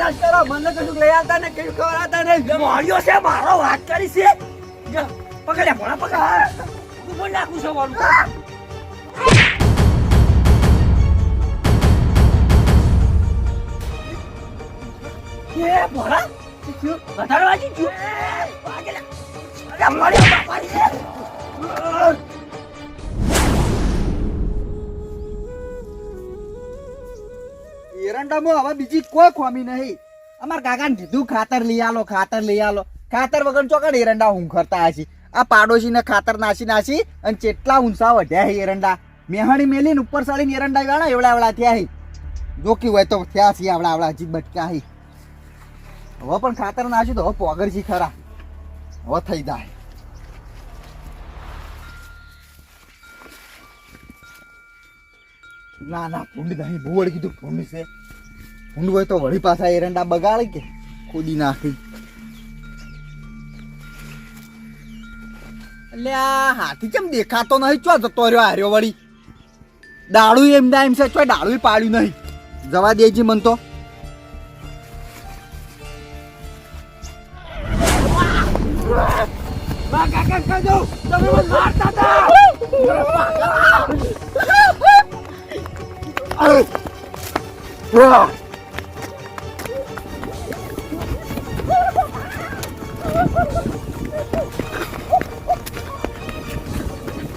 રાજ કરો મને કશું ને કશું ખબર આવતા નહીં મળ્યો છે, મારો પકડ્યા ભોળા પકડા, હું. બોલ નાખું છું બોલું. એ મળ્યો એરંડામાં હવે બીજી કોઈ ખોમી નહીં. અમાર કાકાને કીધું, ખાતર લઈ આલો, ખાતર લઈ આલો. ખાતર વગર ચોકડ એરંડા ઊંઘરતા હશે? આ પાડોશીને ખાતર નાસી નાસી અને ચેટલા ઊંચા વધ્યા છે એરંડા. મેહાણી મેલીને ઉપર સાડીને એરંડા વાળા, એવડા એવડા થયા છે જોકી હોય તો થયા છે આવડા આવડા હજી બટકા છે હવે પણ ખાતર નાસી તો હવે પોગર છે ખરા. હવે થઈ જાય. ના ના ભૂંડ નહીં વળી કીધું ભૂંડ છે. ભૂંડ હોય તો વળી પાછા એરંડા બગાડે કે? ખોદી નાખી. એટલે આ હાથી કેમ દેખાતો નહીં? ચો જતો રહ્યો હાર્યો વળી? દાડું એમ ના એમ છે ચો દાડું પાડ્યું નહીં. જવા દેજી મન તો. કાકા કહી દઉં તમે મને મારતા હતા.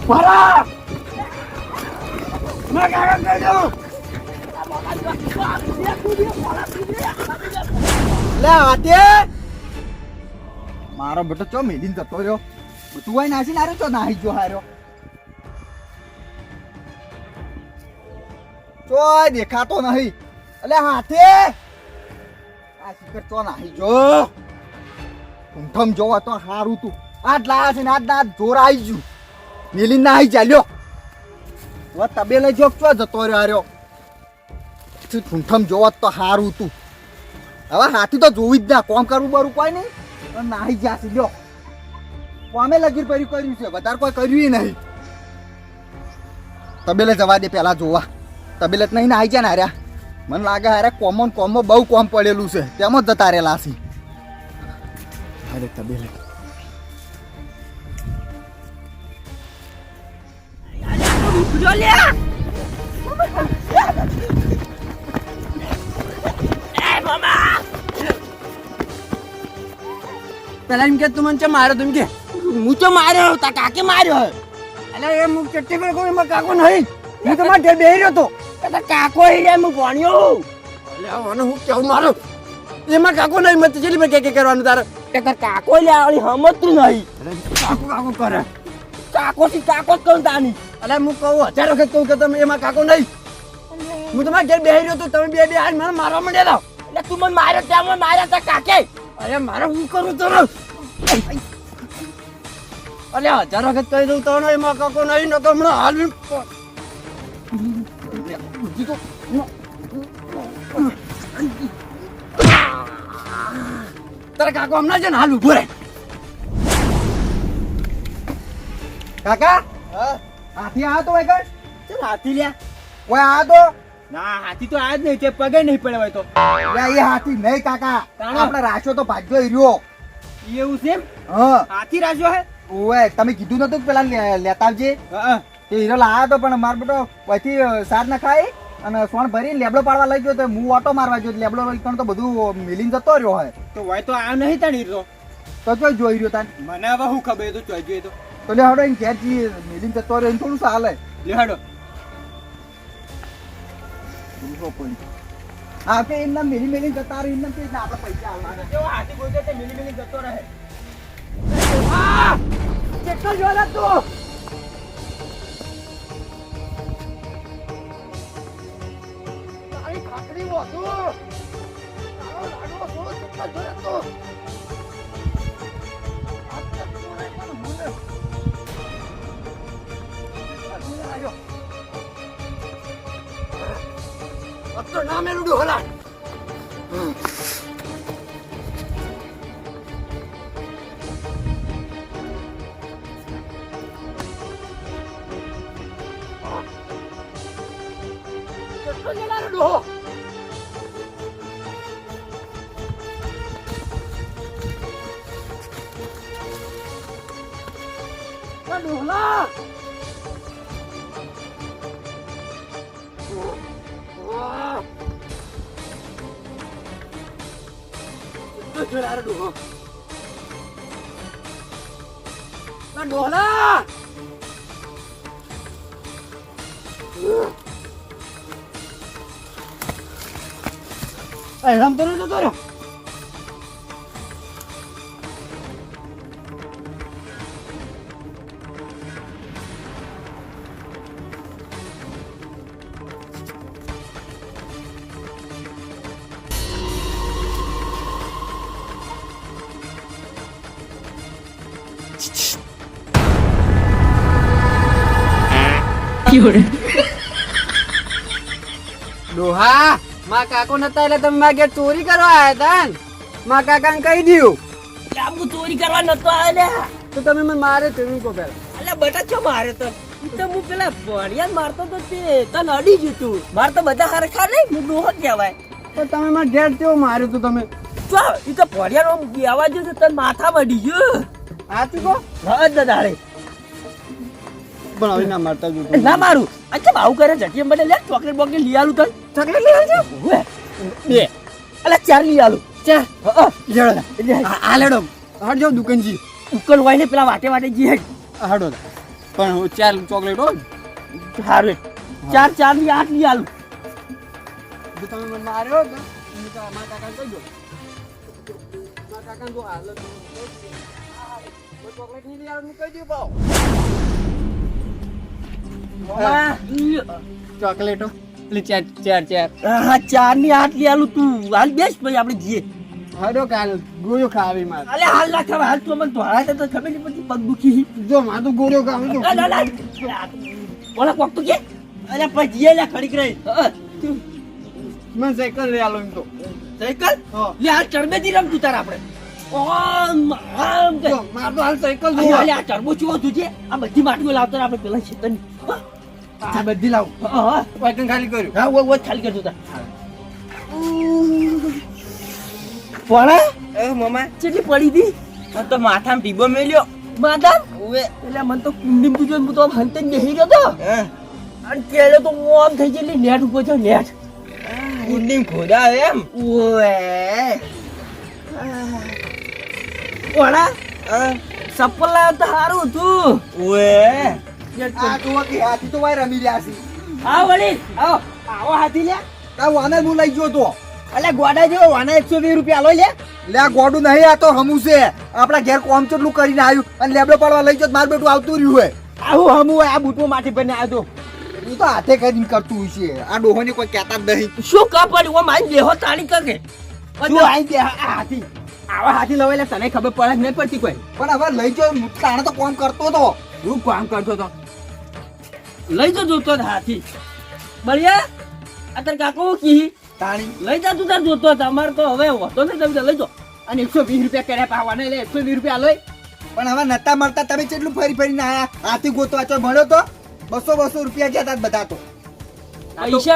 ભોળા માં કાકા લે હાથે મારો બેટો ચો મેલીને જતો રહ્યો? તું હોય નાસી નાર્યો ચો નાહી જો હાર્યો? ચોય દેખાતો નહીં. અલે, હાથે. આ શિખર ચો નાહી, જો. ઊંઠમ જોવા તો હારું તું. આજ લાયા છે ને આજ ના જોર આવી ગયું મેલીને નાહી ચાલ્યો. હવે તબેલે જો ચો જતો રહ્યો ઠૂંઠમ જોવા તો હારું તું. હવે હાથી તો જોવી જ ના, કોમ કરવું બરું કોઈ નહીં. નાહી છે, લ્યો. કોમે લગીર પર્યું કર્યું છે, વધારે કોઈ કર્યું નહીં. તબેલે જવા દે, પેલા જોવા. તબેલે જ નહીં આવી જાય ને હાર્યા. મને લાગે હારે કોમન કોમો બહુ કોમ પડેલું છે. તેમ જતા રહેલા છે. અરે મામા પેલા એમ કે તું મને ચમ માર્યો? તું કે, હું તો માર્યો? તા કાકે માર્યો એટલે એ હું કેટલી વાર કોઈ કાકો નહીં. હું તમારા ઘેર બેહી રહ્યો તો. તા કાકો હીરે હું ભણ્યો અલે મને હું કેવું મારો? એમાં કાકો નહીં મત ચેલી પર કે કે કરવાનું તારે. તાર કાકો લે આવડી હમતું નહીં. કાકો કાકો કરે. કાકો થી કાકો જ કહું તાની. અલે હું કહું હજાર વખત કહું કે તમે એમાં કાકો નહીં. હું તમારા ઘેર બેહી રહ્યો તો તમે બે બે આજ મને મારવા માંડ્યા એટલે તું મને માર્યો ત્યાં મને માર્યા તા કાકે. અરે મારે હું કરું તો અલ્યા હજાર વખત કહી દઉં તો એમાં કાકો નહીં નતો હમણાં હાલ તારા કાકો હમણાં છે ને હાલ ઊભો રહે. કાકા? હાથી આ તો વગર ચાલ હાથી લ્યા? ઓય આ તો? ના હાથી તો આજ નહીં તે પગે નહીં પડે હોય તો. એ હાથી નહીં કાકા. આપણે રાશો તો ભાગ્યો હીરો રહ્યો. એવું છે? હા. હાથી રાશો હે? ઓય તમે કીધું નતું પેલા લેતા આવજે? તે હીરો લાવ્યો તો પણ માર બેટો પછી સાર ના ખાઈ અને સોણ ભરી લેબડો પાડવા લઈ ગયો તો હું ઓટો મારવા ગયો. લેબડો લઈ તો બધું મિલિંગ જતો રહ્યો હોય. તો હોય તો આ નહીં તાણી તો તો જોઈ જોઈ રહ્યો તાન. મને હવે શું ખબર? તો જોઈ જોઈએ તો. તો લે હડો ઘેર જી મિલિંગ જતો રહ્યો થોડું ચાલે લેહાડો હા કે એમના મિલી મિલી જતા રહ્યો એમના કે આપણે પૈસા આવવાના જો હાથી બોલતો તે મિલી મિલી જતો રહે. કેટલો જોરા તું? ખાકડી વધુ તારો લાડવો થોડો કેટલો તું. જોયા આવ્યો અત્ર ના મેલુડું હલા જોડારો ડોહો. એ રમતો નતો તો ડોહા મા કાકો નતા એટલે તમે મારા ઘેર ચોરી કરવા આયા હતા ને? મા કાકાને કહી દઉં લાંબુ ચોરી કરવા નતો આલ્યા તો તમે મને મારે તમે કહો પેલા. અલે બટા છો મારે તો? તો હું પેલા ભણિયા મારતો તો તે તને અડી ગયું તું. મારે તો બધા હરખા નહીં હું ડોહો કહેવાય. તો તમે મારા ઘેર કેવો માર્યું તું તમે? જો ઈ તો ભણિયાનો કહેવા જો તને માથામાં અડી ગયું. સાચું કહો? હા દાડે પણ હવે ના મારતા જો ના મારું અચ્છા આવું કરે જટી મને લે ચોકલેટ બોકલેટ લઈ આલું તને ચોકલેટ લઈ આવજો ઓવે. બે અલે ચાર લઈ આલું ચાર લેડો આ લેડો હટજો દુકાનજી ઉકલ હોય ને પેલા વાટે વાટે જી હાડો પણ હું ચાર ચોકલેટ હો હારે ચાર ચારની આઠ લઈ આલું તમે મને માર્યો તો મારા કાકા કહી દો મારા કાકાને જો હાલ ચોકલેટ નહીં લઈ આવ્યો કહી દઉં પાવ ચોકલેટો. એટલે ચાર ચાર ચાર. હા ચારની આઠ લઈ આલું તું. હાલ બેસ ભાઈ આપણે જઈએ. હડો કાલ ગોળ્યો ખાવી માર. અલે હાલ ના ખબર હાલ તો મને ધોળા તો ખબર નહીં પડતી પગ દુખી જો માં તો ગોળ્યો ખાવી તો. ઓલા કોક તો કે. અરે પછી જઈએ લે ખડીક રહી. હા. સાયકલ લઈ આલો એમ તો. સાયકલ. લે હાલ ચરબેથી રમતું તાર આપણે. માર તો હાલ સાયકલ આ ટર્બો ચેવો જોજે આ બધી માટીઓ લાવતા આપણે પેલા છેતરની હા, આ બધી લાવ. હા હા ખાલી કર્યું. હા ઓય ઓય ખાલી કરજો તાર પોણા? એ મમા કેટલી પડી હતી આ તો માથામાં ટીબો મેલ્યો. માતા ઓવે એટલે મને તો કુંડીમ તું હું તો આમ હંતે જ ગયો તો. અને કેળે તો હું આમ થઈ ગયેલી નેટ ઊભો છે નેટ. કુંડી ખોદા એમ. ઓએ ઓળા સપલ લાવ તો સારું હતું. ઓવે આ તો કે હાથી તો વાય રમી રહ્યા છે વળી. આવો. આવો હાથી લે. તા વાને હું લઈ ગયો તો. અલે ગોડા જેવો વાના એકસો વીસ રૂપિયા લો. લે લે ગોડું નહીં આ તો હમું છે. આપણા ઘેર કોમ ચોટલું કરીને આવ્યું. અને લેબડો પાડવા લઈ જતો મારું બેટું આવતું રહ્યું હોય. આવું હમું હોય આ બૂટો માટી બને આવ્યો એ તો હાથે કરીને કરતું હોય છે આ ડોહોની કોઈ કહેતા જ નહીં. શું કપડ ઓ મારી દેહો તાળી કકે શું આઈ દે હાથી. આવા હાથી લવાય તને ખબર પડે જ નહીં પડતી કોઈ. પણ હવે લઈ ગયો તાણે તો કોમ કરતો હતો હું કામ કરતો તો લઈ જો જોતો હાથી બળિયા અત્યારે કાકો કી તાણી લઈ જા તું તાર જ. તો હવે હોતો ને તમે લઈ જાઓ અને એકસો વીસ રૂપિયા કર્યા પાવાના એકસો વીસ રૂપિયા લઈ પણ હવે નતા મળતા તમે કેટલું ફરી ફરીને આયા હાથી ગોતવા ચો ભણ્યો તો બસો બસો રૂપિયા જતા જ બધા તો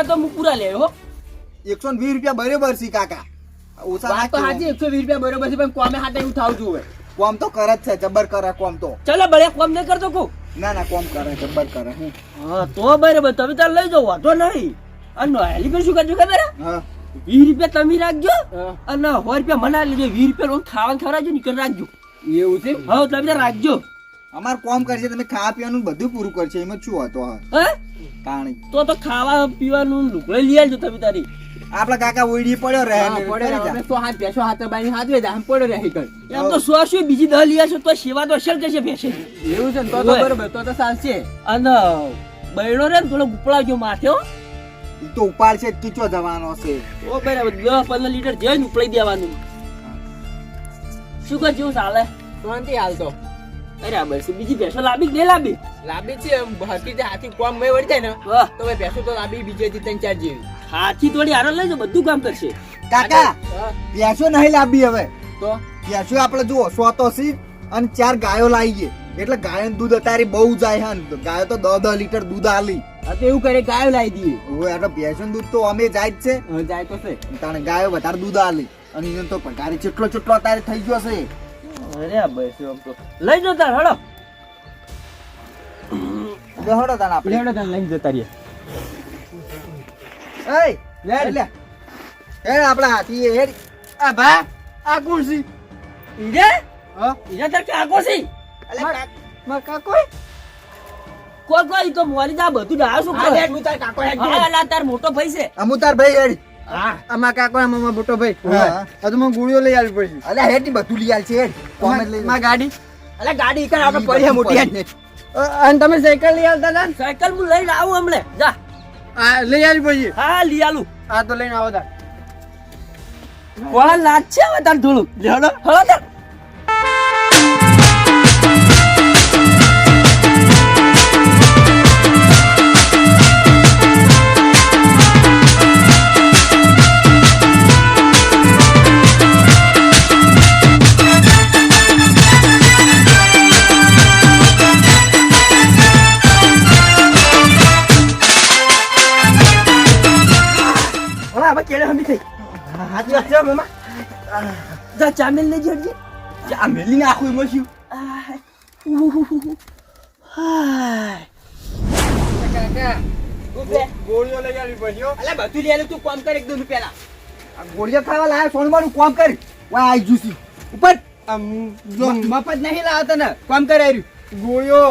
તો હું પૂરા લે હો એકસો વીસ રૂપિયા બરોબર છે કાકા ઓછા તો. હાજી એકસો વીસ રૂપિયા બરોબર છે પણ કોમે હાથે થાવ જોવે કોમ તો કરે જ છે જબર કરે કોમ તો. ચલો બળિયા કોમ નહીં કરતો કો ના ના કોમ કરે જબર કરે હું. હા તો બરાબર તમે તાર લઈ જાવ વાંધો નહીં. અને હેલી શું કરજો ખબર હા? વીસ રૂપિયા તમે રાખજો હા. અને સો રૂપિયા મને લેજો વીસ રૂપિયા રોજ ખાવાનું ખવડાવજો નીકળ રાખજો. એવું છે? હા તમે રાખજો. અમાર કોમ કરશે તમે ખાવા પીવાનું બધું પૂરું કરશે એમાં શું હતો હા હે? તાણી. તો તો ખાવા પીવાનું લુગડે લઈ આવજો તમે તારી. આપડા કાકા ઓઈડી પડ્યો રહે. જા. સો હાથ બેસો હાથ બાઈ હાથ વે આમ પડ્યો રહે એમ તો સો શું બીજી દહ લીયા આવશો તો સેવા તો અસર કરશે ભેસે એવું છે તો તો બરોબર તો તો ચાલશે અને બૈડો રે થોડો ઉપડાવજો માથે હો. તો ઉપાડશે છે કીચો જવાનો છે. ઓ બરાબર દસ પંદર લીટર જઈને ઉપડાઈ દેવાનું. શું કર જેવું ચાલે? શાંતિ હાલ તો. બરાબર છે બીજી ભેસો લાંબી કે નહીં લાંબી? લાંબી છે એમ હરકી જે હાથી કોમ મેં વળી જાય ને તો ભાઈ બેસો તો લાંબી બીજે થી ત્રણ ચાર જેવી. હાથી થોડી હારો લઈ જાઓ બધું કામ કરશે. કાકા હા, નહીં લાંબી હવે. તો? પ્યાસો આપણે જુઓ સો તો સી અને ચાર ગાયો લાવીએ એટલે ગાયોનું દૂધ અત્યારે બહુ જાય હા ગાયો તો દસ દસ લીટર દૂધ આલી. તો એવું કરે ગાયો લાવી દઈએ. હવે એટલે ભેંસોનું દૂધ તો અમે જાય જ છે. જાય તો છે. તાણે ગાયો વધારે દૂધ આલી. અને એને તો પગારે ચેટલો ચેટલો અત્યારે થઈ ગયો છે. અરે બસ આમ તો. લઈ જાઓ તાર હળો. બેહોડો તાન આપણે. લેવડો તને લઈને જતા રહીએ. એય લે. લે એ આપણા હાથી એ આ ભા આ કોણ છે? ઈરે? હા? ઈરે તાર કાકો છે? માર કાકો કોઈ કોઈ તો મોરી જા બધું ડાયો શું કરે? હું તાર કાકો હા અલા તાર મોટો ભાઈ છે. ભાઈ હેડ. આ કાકો આ મોટો ભાઈ. હા. તો મને ગોળીઓ લઈ આવી પડી હેડની બધું લઈ આલ છે હેડ કોમેન્ટ લઈ માર ગાડી? અલા ગાડી કર આપણે પડી મોટી. અને તમે સાયકલ લઈ આવતા હતા? સાયકલ હું લઈને આવું હમણે. જા. આ લઈ આવી પછી. હા લઈ આલું. આ તો લઈને આવો તા કોળા લાજ છે હવે તાર થોડું લેવડો હળો તાર. હમી થઈ. હાચી વાત મામા જા ચામેલ લઈ જડજે આ મેલીને આખું એમાં શું? આય. ઉહુહુહુ. હાય. કાકા તું બે ગોળીઓ લઈ આવી પડી અલે બધું લઈ આલું તું કોમ કર એક દો પેલા આ ગોળીઓ ખાવા લાયા સોનવાનું કોમ કર. વાય આઈ જુસી ઉપર. મફત નહીં લાવતો ને કોમ કરે રહ્યું ગોળીઓ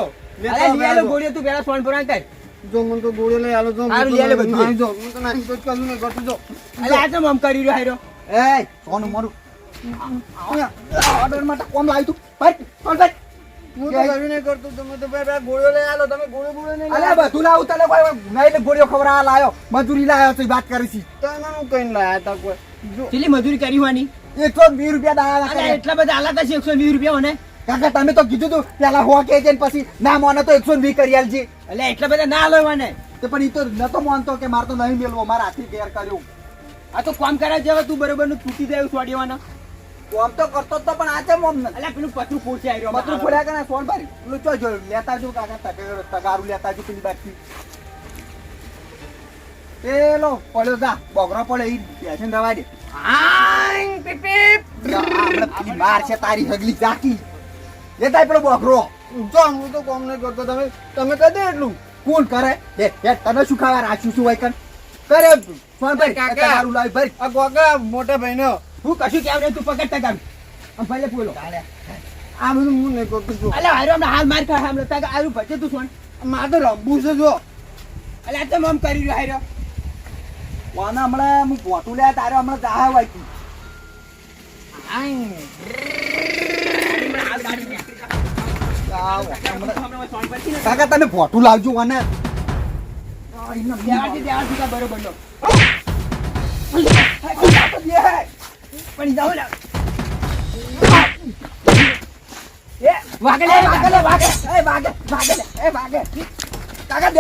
ગોળીઓ તું પેલા સોન પર કર. જો મન તો ગોળીઓ લઈ આલો જો લઈ આલે બધું. નાહી જો હું તો જો અલે આ કરી રહ્યો હારો એ સોનું મારું. ઓર્ડર માટે કોમ લાવ્યું તું. પટ પટ હું તો કશું નહીં કરતો. તમે તો ભાઈ લઈ આલો તમે ગોળો ગોળો નહીં અલ્યા બધું લાવું તને કોઈ નહીં ગોળીઓ ખવડાવવા લાયો. મજૂરી લાયો તો વાત કરી છી. તને હું કઈ લાયા તા કોઈ? કેટલી મજૂરી કરી એકસો વીસ રૂપિયા દાડા એટલા બધા આલા તા એકસો વીસ રૂપિયા મને કાકા તમે તો કીધું તું પેલા હો કે છે ને પછી ના મોને તો એકસો વીસ કરી આલજી. એટલે એટલા બધા ના લેવાને તો પણ એ તો નતો માનતો કે મારે તો નહીં મેળવો મારા હાથી ગેર કર્યું. આ તો કામ કરા જેવા તું બરોબરનું તૂટી જાય છોડ્યાવાનો કોમ તો કરતો તો પણ આ મોમ ને અલે પેલું પતરું ફોડશે આવ્યો મતરું ફોડ્યા કે ના ફોન ભારી પેલું ચો જો લેતા જો કાકા તગારું તગારું લેતા જો પેલી બાજુ પેલો પડ્યો જા. બોગરો પડ્યો ઈ બેસીને રવા દે આંગ પીપ આપણે લા, માર છે તારી હગલી જાકી લેતા પેલો બોગરો જો હું તો કોમ નહીં કરતો તમે તમે કહી દે એટલું. કોણ કરે? હે હે તને શું ખાવા રાખ્યું શું હોય કન કરે સોન ભાઈ કાકા. સારું લાવી ભાઈ આ ગોગા મોટા ભાઈનો. હું કશું કેવ તું પકડ કામ આમ ભલે બોલો. આ બધું હું નહીં કરતો જો. અલે હારો હમણાં હાલ માર ખા હમણાં તગાર આરું ભજે તું સોન માર તો રમવું છે જો. અલે આ તો આમ કરી રહ્યો હારો. વાના હમણાં હું પોટું લે તારે હમણાં જાહે વાંચી આઈ. કાકા તમે પોટું લાવજો અને કાકા